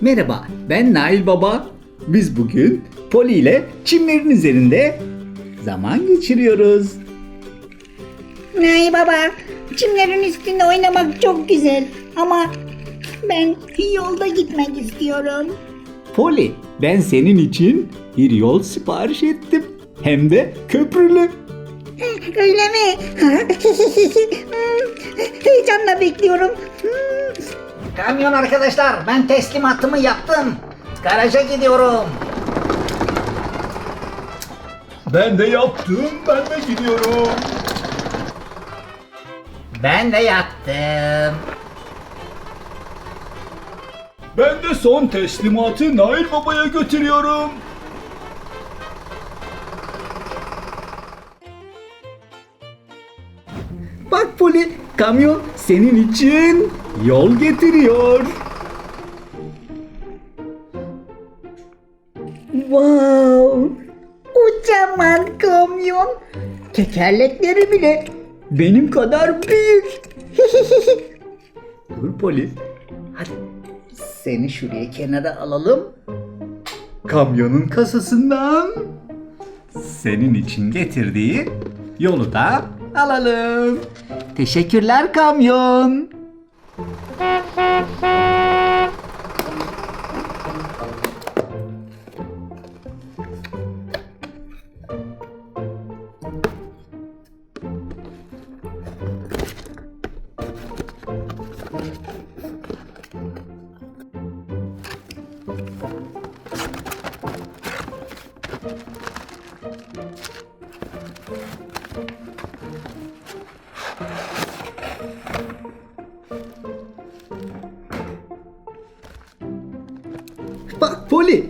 Merhaba, ben Nail Baba. Biz bugün Poli ile çimlerin üzerinde zaman geçiriyoruz. Nay baba, çimlerin üstünde oynamak çok güzel ama ben yolda gitmek istiyorum. Poli, ben senin için bir yol sipariş ettim. Hem de köprülü. Öyle mi? Hmm, Heyecanla bekliyorum. Kamyon arkadaşlar ben teslimatımı yaptım. Garaja gidiyorum. Ben de yaptım, ben de gidiyorum. Ben de yattım. Ben de son teslimatı Nail Baba'ya götürüyorum. Bak Poli, kamyon senin için yol getiriyor. Wow! Kocaman kamyon. Tekerlekleri bile benim kadar büyük. Dur Poli, hadi seni şuraya kenara alalım. Kamyonun kasasından senin için getirdiği yolu da alalım. Teşekkürler kamyon. 嗯 Poli,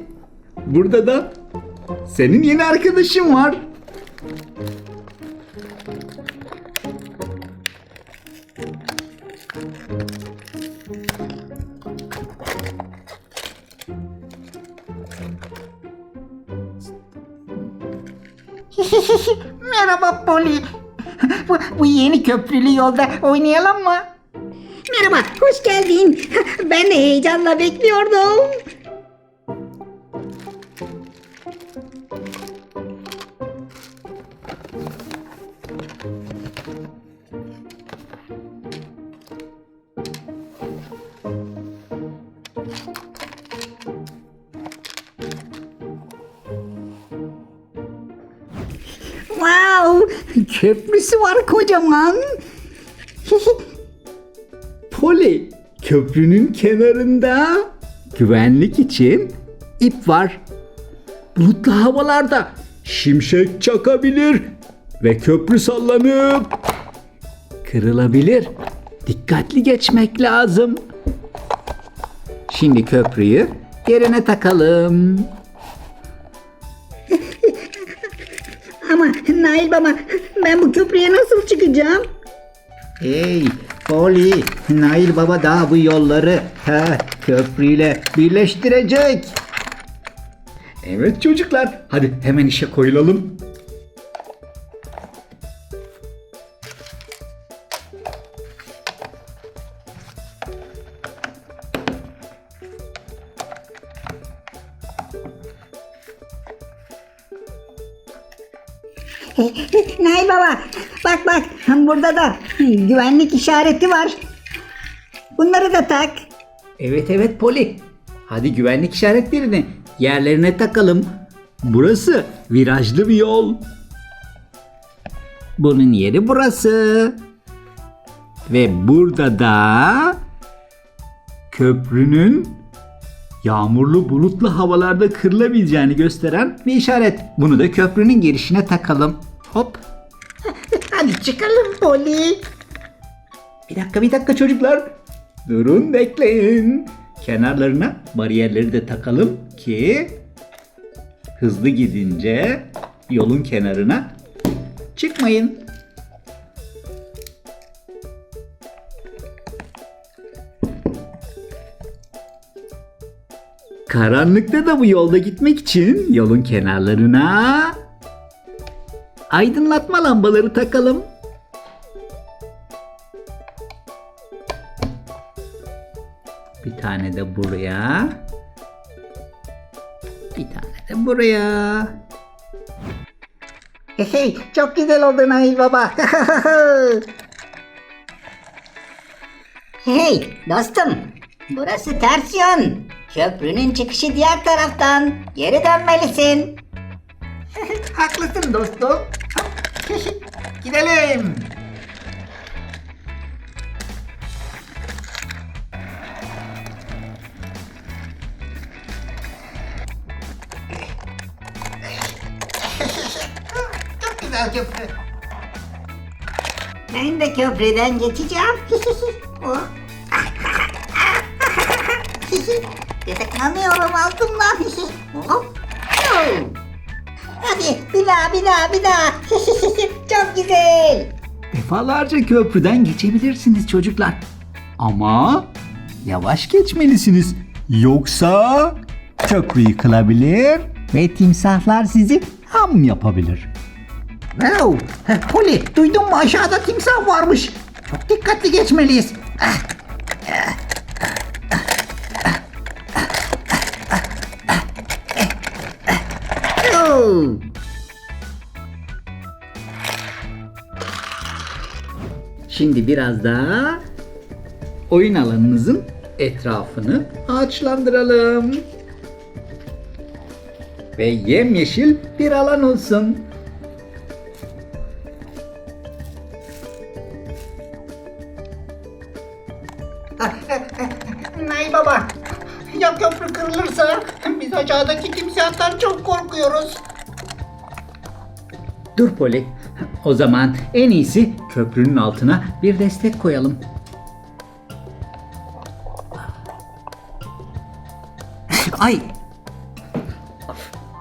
burada da senin yeni arkadaşın var. Merhaba Poli. bu, bu yeni köprülü yolda oynayalım mı? Merhaba, hoş geldin. Ben de heyecanla bekliyordum. Wow, köprüsü var kocaman. Poli, köprünün kenarında güvenlik için ip var. Bulutlu havalarda şimşek çakabilir ve köprü sallanıp kırılabilir. Dikkatli geçmek lazım. Şimdi köprüyü yerine takalım. Ama Nail baba, ben bu köprüye nasıl çıkacağım? Hey Poli, Nail Baba daha bu yolları ha, köprüyle birleştirecek. Evet çocuklar, hadi hemen işe koyulalım. Nail baba, bak bak burada da güvenlik işareti var. Bunları da tak. Evet evet Poli. Hadi güvenlik işaretlerini yerlerine takalım. Burası virajlı bir yol. Bunun yeri burası. Ve burada da köprünün yağmurlu bulutlu havalarda kırılabileceğini gösteren bir işaret. Bunu da köprünün girişine takalım. Hop. Hadi çıkalım Poli. Bir dakika bir dakika çocuklar. Durun bekleyin. Kenarlarına bariyerleri de takalım ki hızlı gidince yolun kenarına çıkmayın. Karanlıkta da bu yolda gitmek için yolun kenarlarına aydınlatma lambaları takalım. Bir tane de buraya. Bir tane de buraya. Hey, çok güzel oldu Nail Baba. Hey dostum. Burası ters yön. Köprünün çıkışı diğer taraftan. Geri dönmelisin. Haklısın dostum. Gidelim. Çok güzel köprü. Ben de köprüden geçeceğim. Oh. Yataklanıyorum altından. Hop. Hadi bir daha bir daha bir daha. Çok güzel. Defalarca köprüden geçebilirsiniz çocuklar. Ama yavaş geçmelisiniz. Yoksa köprü yıkılabilir ve timsahlar sizi ham yapabilir. Wow. Poli duydun mu aşağıda timsah varmış. Çok dikkatli geçmeliyiz. Oh. Şimdi biraz daha oyun alanınızın etrafını ağaçlandıralım. Ve yemyeşil bir alan olsun. Nail Baba. Ya köprü kırılırsa? Biz aşağıdaki timsahtan çok korkuyoruz. Dur Poli. O zaman en iyisi köprünün altına bir destek koyalım. Ay!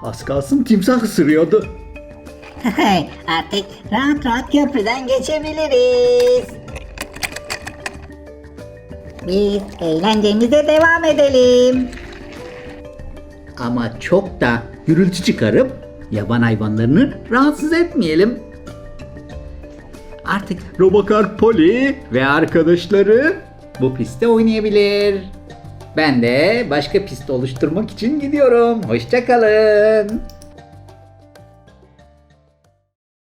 Az kalsın timsah ısırıyordu. Artık rahat rahat köprüden geçebiliriz. Biz eğlencemize devam edelim. Ama çok da gürültü çıkarıp yaban hayvanlarını rahatsız etmeyelim. Artık Robokar Poli ve arkadaşları bu pistte oynayabilir. Ben de başka pist oluşturmak için gidiyorum. Hoşçakalın.